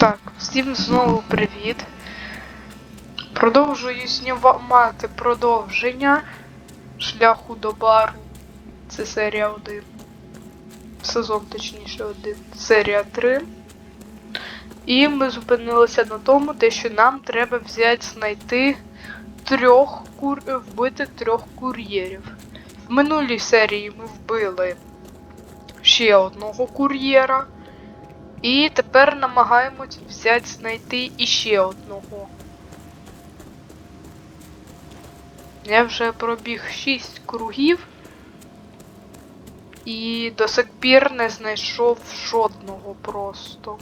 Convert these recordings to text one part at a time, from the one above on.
Так, всім знову привіт. Продовжую знімати продовження шляху до бару. Це серія 1. Сезон, точніше, 1. Серія 3. І ми зупинилися на тому, те, що нам треба взяти знайти трьох кур... вбити трьох кур'єрів. В минулій серії ми вбили ще одного кур'єра. І тепер намагаємось взяти знайти іще одного. Я вже пробіг 6 кругів і до сих пір не знайшов жодного просто.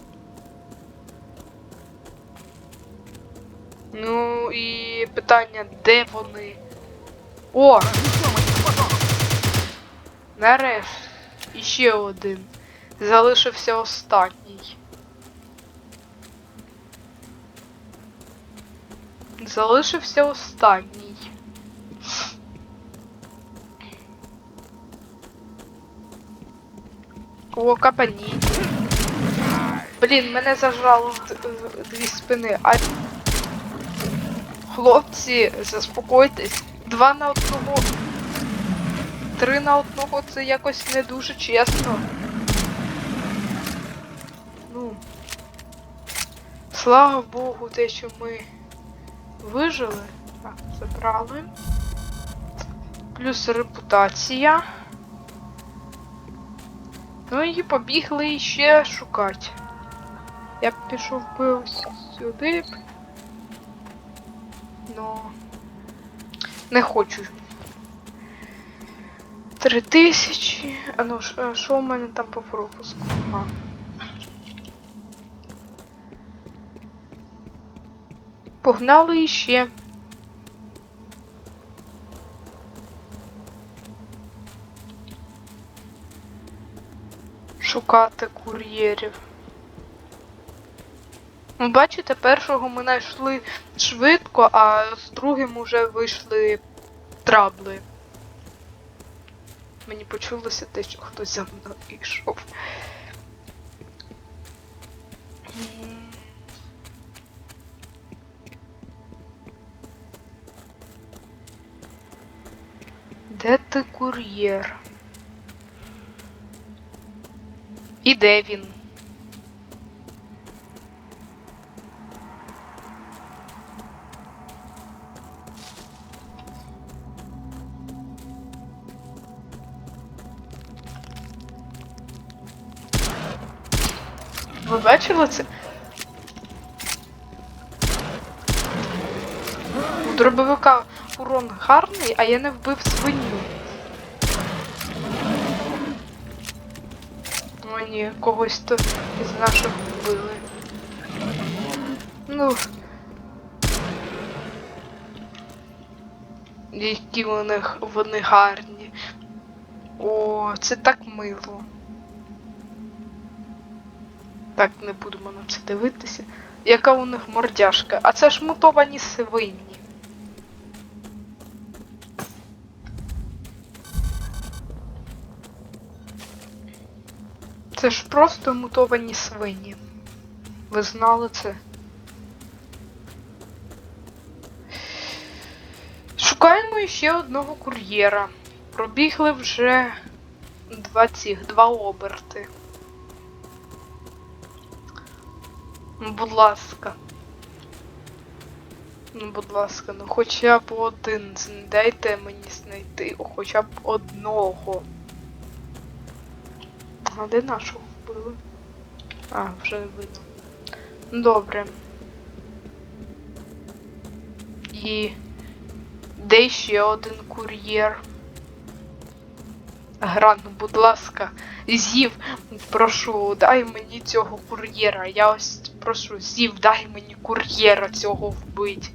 Ну і питання, де вони? О! Нарешті, іще один. Залишився останній. Залишився останній. О, капані. Блін, мене зажало дві спини. А... Хлопці, заспокойтесь. Два на одного. Три на одного це якось не дуже чесно. Ну. Слава Богу, те, що ми вижили. Так, забрали. Плюс репутація. Ну і побігли ще шукати. Я б пішов би сюди. Ну. Не хочу. Три тисячі. А ну, що у мене там по пропуску? Ага. Погнали іще. Шукати кур'єрів. Ну, бачите, першого ми знайшли швидко, а з другим уже вийшли трабли. Мені почулося те, що хтось за мною йшов. Де ти кур'єр? І де він? Ви бачили це? Дробовика урон гарний, а я не вбив свиню. О ні, когось то із наших вбили. Ну. Які вони, х- вони гарні. О, це так мило. Так, не будемо на це дивитися. Яка у них мордяшка? А це ж мутовані свині. Це ж просто мутовані свині. Ви знали це? Шукаємо ще одного кур'єра. Пробігли вже два цих, два оберти. Будь ласка. Ну, будь ласка, ну хоча б один. Дайте мені знайти. Хоча б одного. А де нашого вбили? А, вже видно. Ну, Добре. І де ще один кур'єр? Гран, будь ласка, зів, прошу, дай мені цього кур'єра. Я ось прошу, зів, дай мені кур'єра цього вбить.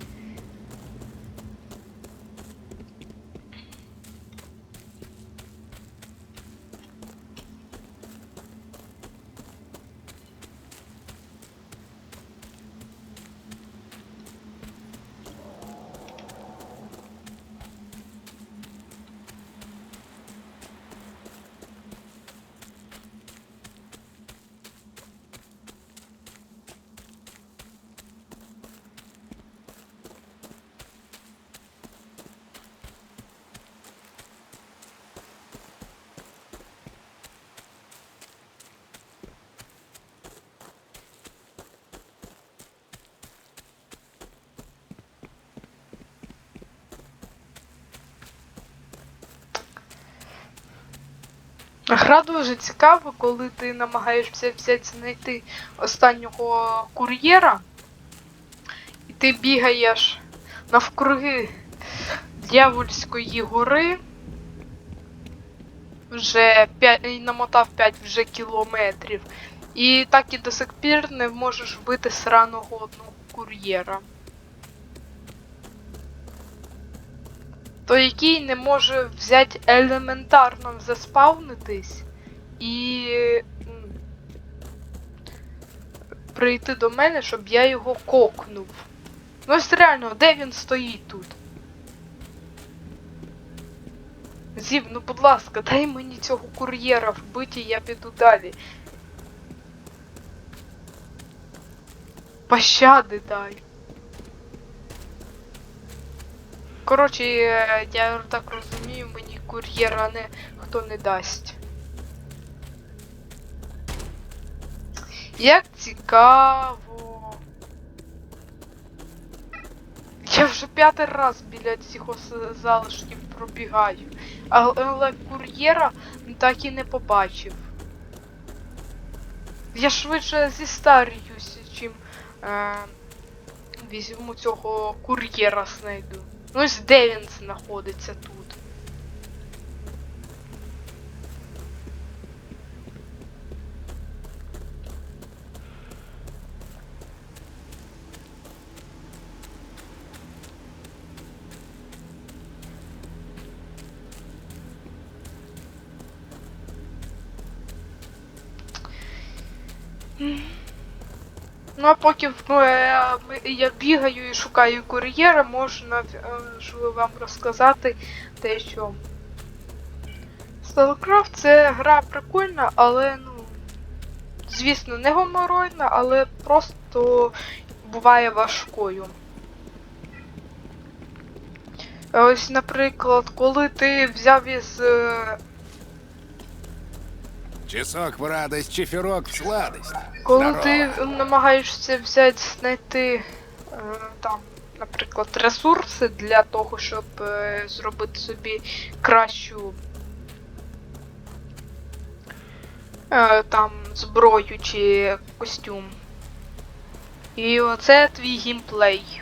Гра дуже цікава, коли ти намагаєшся взяти знайти останнього кур'єра, і ти бігаєш навкруги Дявольської гори. Вже 5, намотав 5 вже кілометрів. І так і до сих пір не можеш вбити сраного одного кур'єра. То який не може взяти елементарно заспавнитись і прийти до мене, щоб я його кокнув. Ну ось реально, де він стоїть тут? Зів, ну будь ласка, дай мені цього кур'єра вбити, я піду далі. Пощади дай. Коротше, е, я так розумію, мені кур'єра не хто не дасть. Як цікаво. Я вже п'ятий раз біля цих залишків пробігаю. Але, кур'єра так і не побачив. Я швидше зістарююся, чим е, візьму цього кур'єра знайду. Ну ось де він знаходиться тут. Ну а поки ну, е, я бігаю і шукаю кур'єра, можна е, вам розказати те, що StarCraft це гра прикольна, але ну. Звісно, не гоморойна, але просто буває важкою. Ось, наприклад, коли ти взяв із е, Часок в радость, чефірок в сладость. Коли Здорово. ти намагаєшся взяти, знайти е, там, наприклад, ресурси для того, щоб е, зробити собі кращу е, там зброю чи костюм. І оце твій геймплей.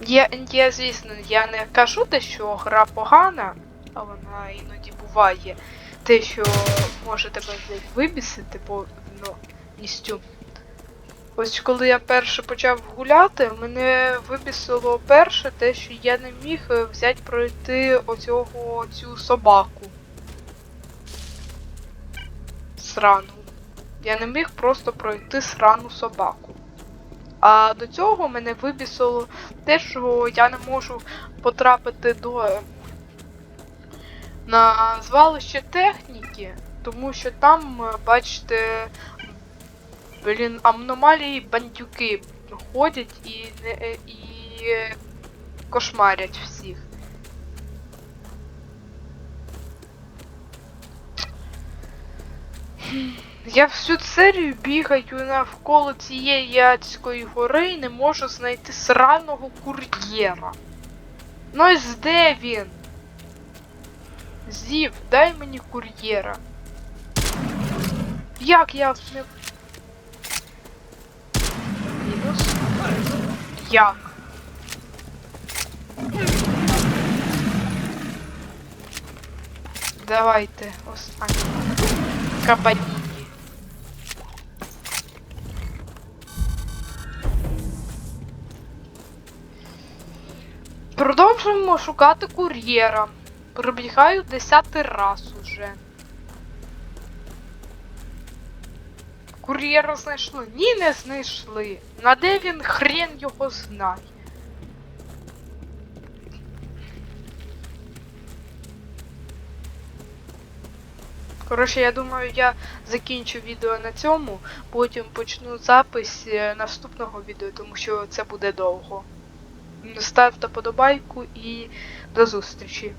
Я, я, звісно, я не кажу те, що гра погана, а вона іноді буває. Те, що може тебе блядь, вибісити повністю. Ось коли я перше почав гуляти, мене вибісило перше те, що я не міг е, взяти пройти оцього цю собаку. Срану. Я не міг просто пройти срану собаку. А до цього мене вибісило те, що я не можу потрапити до е, на звалище техніки, тому що там, е, бачите, блін, аномалії бандюки ходять і, е, і кошмарять всіх. Я всю серію бігаю навколо цієї Яцької гори і не можу знайти сраного кур'єра. Ну ось де він? Зів, дай мені кур'єра. Як я не... Мінус? Як? Давайте, останнє. Кабаніні. Продовжуємо шукати кур'єра. Пробігаю десятий раз уже. Кур'єра знайшли? Ні, не знайшли. На де він хрен його знає. Коротше, я думаю, я закінчу відео на цьому, потім почну запис е, наступного відео, тому що це буде довго. Ставте подобайку і до зустрічі.